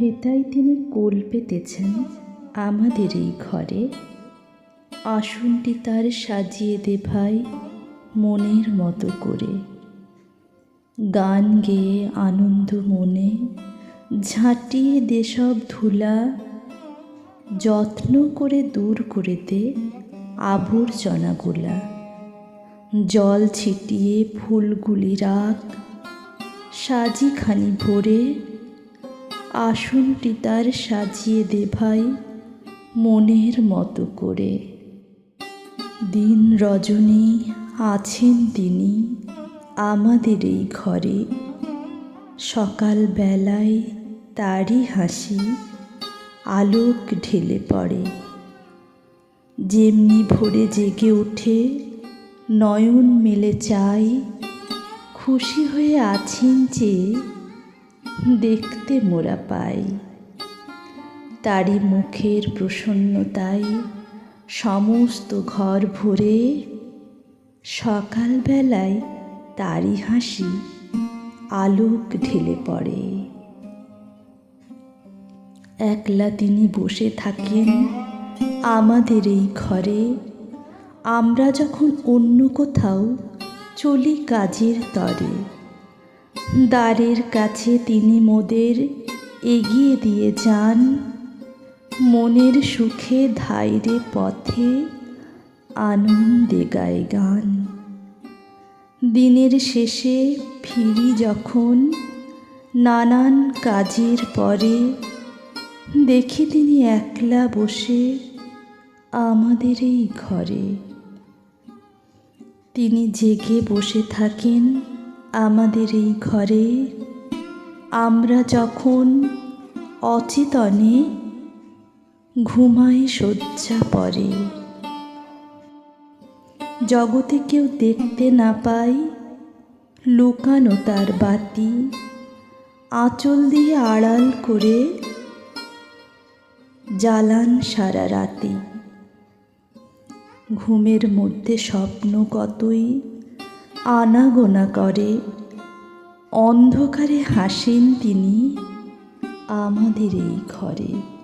হেতাই তিনি কোল পেতেছেন আমাদের এই ঘরে। আসনটি তার সাজিয়ে দে ভাই মনের মতো করে। গান গেয়ে আনন্দ মনে, ঝাঁটিয়ে দে সব ধুলা। যত্ন করে দূর করে দে আবর্জনাগুলা জল ছিটিয়ে ফুলগুলি রাখ, সাজিখানি ভরে আসনটি তার সাজিয়ে দে ভাই মনের মতো করে। দিন রজনী আছেন তিনি আমাদের এই ঘরে। সকাল বেলায় তারই হাসি আলোক ঢেলে পড়ে। যেমনি ভোরে জেগে ওঠে, নয়ন মেলে চাই খুশি হয়ে আছেন যে দেখতে মোরা পাই। তারই মুখের প্রসন্নতায় সমস্ত ঘর ভরে সকালবেলায় তারই হাসি আলোক ঢেলে পড়ে। একলা তিনি বসে থাকেন আমাদের এই ঘরে। আমরা যখন অন্য কোথাও চলি কাজের তরে। দ্বারের কাছে তিনি মোদের এগিয়ে দিয়ে যান। মনের সুখে ধাইরে পথে আনন্দে গায়ে গান। দিনের শেষে ফিরি যখন নানান কাজের পরে দেখি তিনি একলা বসে আমাদের এই ঘরে। তিনি জেগে বসে থাকেন। আমাদের এই ঘরে আমরা যখন অচেতনে ঘুমাই শয্যা পরে। জগতে কেউ দেখতে না পাই লুকানো তার বাতি, আঁচল দিয়ে আড়াল করে জ্বালান সারা রাতে। ঘুমের মধ্যে স্বপ্ন কতই আনাগোনা করে অন্ধকারে হাসেন তিনি আমাদের এই ঘরে।